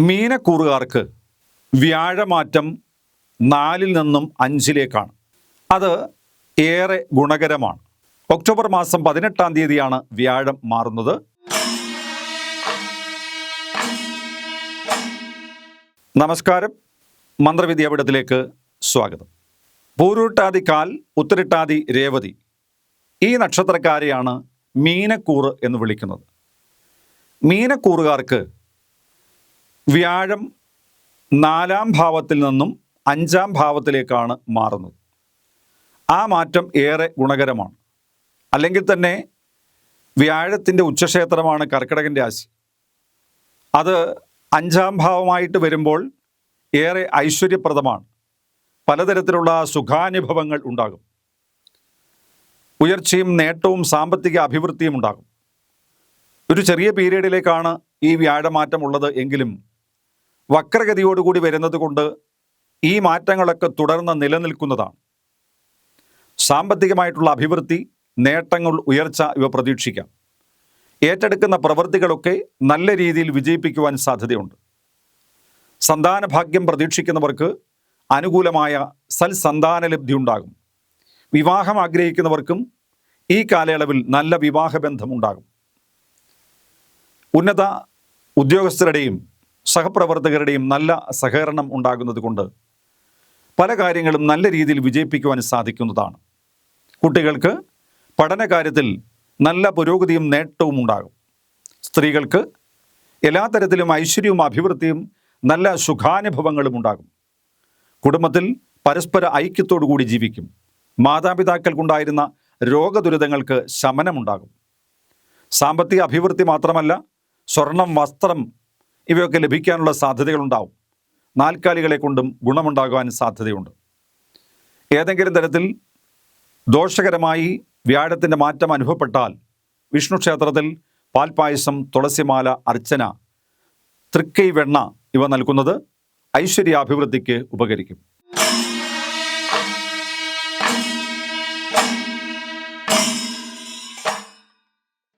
മീനക്കൂറുകാർക്ക് വ്യാഴമാറ്റം നാലിൽ നിന്നും അഞ്ചിലേക്കാണ്. അത് ഏറെ ഗുണകരമാണ്. ഒക്ടോബർ മാസം പതിനെട്ടാം തീയതിയാണ് വ്യാഴം മാറുന്നത്. നമസ്കാരം. മന്ത്രവിദ്യാപീഠത്തിലേക്ക് സ്വാഗതം. പൂരുട്ടാതി കാൽ ഉത്തരട്ടാതി രേവതി. ഈ നക്ഷത്രക്കാരെയാണ് മീനക്കൂറ് എന്ന് വിളിക്കുന്നത്. മീനക്കൂറുകാർക്ക് വ്യാഴം നാലാം ഭാവത്തിൽ നിന്നും അഞ്ചാം ഭാവത്തിലേക്കാണ് മാറുന്നത്. ആ മാറ്റം ഏറെ ഗുണകരമാണ്. അല്ലെങ്കിൽ തന്നെ വ്യാഴത്തിന്റെ ഉച്ചക്ഷേത്രമാണ് കർക്കിടകൻ രാശി. അത് അഞ്ചാം ഭാവമായിട്ട് വരുമ്പോൾ ഏറെ ഐശ്വര്യപ്രദമാണ്. പലതരത്തിലുള്ള സുഖാനുഭവങ്ങൾ ഉണ്ടാകും. ഉയർച്ചയും നേട്ടവും സാമ്പത്തിക അഭിവൃദ്ധിയും ഉണ്ടാകും. ഒരു ചെറിയ പീരീഡിലേക്കാണ് ഈ വ്യാഴമാറ്റം ഉള്ളത് എങ്കിലും വക്രഗതിയോടുകൂടി വരുന്നത് കൊണ്ട് ഈ മാറ്റങ്ങളൊക്കെ തുടർന്ന് നിലനിൽക്കുന്നതാണ്. സാമ്പത്തികമായിട്ടുള്ള അഭിവൃദ്ധി നേട്ടങ്ങൾ ഉയർച്ച ഇവ പ്രതീക്ഷിക്കാം. ഏറ്റെടുക്കുന്ന പ്രവൃത്തികളൊക്കെ നല്ല രീതിയിൽ വിജയിപ്പിക്കുവാൻ സാധ്യതയുണ്ട്. സന്താന ഭാഗ്യം പ്രതീക്ഷിക്കുന്നവർക്ക് അനുകൂലമായ സൽസന്താന ലബ്ധി ഉണ്ടാകും. വിവാഹം ആഗ്രഹിക്കുന്നവർക്കും ഈ കാലയളവിൽ നല്ല വിവാഹബന്ധം ഉണ്ടാകും. ഉന്നത ഉദ്യോഗസ്ഥരുടെയും സഹപ്രവർത്തകരുടെയും നല്ല സഹകരണം ഉണ്ടാകുന്നത് കൊണ്ട് പല കാര്യങ്ങളും നല്ല രീതിയിൽ വിജയിപ്പിക്കുവാൻ സാധിക്കുന്നതാണ്. കുട്ടികൾക്ക് പഠനകാര്യത്തിൽ നല്ല പുരോഗതിയും നേട്ടവും ഉണ്ടാകും. സ്ത്രീകൾക്ക് എല്ലാ തരത്തിലും ഐശ്വര്യവും അഭിവൃദ്ധിയും നല്ല സുഖാനുഭവങ്ങളും ഉണ്ടാകും. കുടുംബത്തിൽ പരസ്പര ഐക്യത്തോടു കൂടി ജീവിക്കും. മാതാപിതാക്കൾക്കുണ്ടായിരുന്ന രോഗദുരിതങ്ങൾക്ക് ശമനമുണ്ടാകും. സാമ്പത്തിക അഭിവൃദ്ധി മാത്രമല്ല സ്വർണം വസ്ത്രം ഇവയൊക്കെ ലഭിക്കാനുള്ള സാധ്യതകളുണ്ടാവും. നാൽക്കാലികളെ കൊണ്ടും ഗുണമുണ്ടാകുവാൻ സാധ്യതയുണ്ട്. ഏതെങ്കിലും തരത്തിൽ ദോഷകരമായി വ്യാഴത്തിന്റെ മാറ്റം അനുഭവപ്പെട്ടാൽ വിഷ്ണു ക്ഷേത്രത്തിൽ പാൽപ്പായസം തുളസിമാല അർച്ചന തൃക്കൈ വെണ്ണ ഇവ നൽകുന്നത് ഐശ്വര്യാഭിവൃദ്ധിക്ക് ഉപകരിക്കും.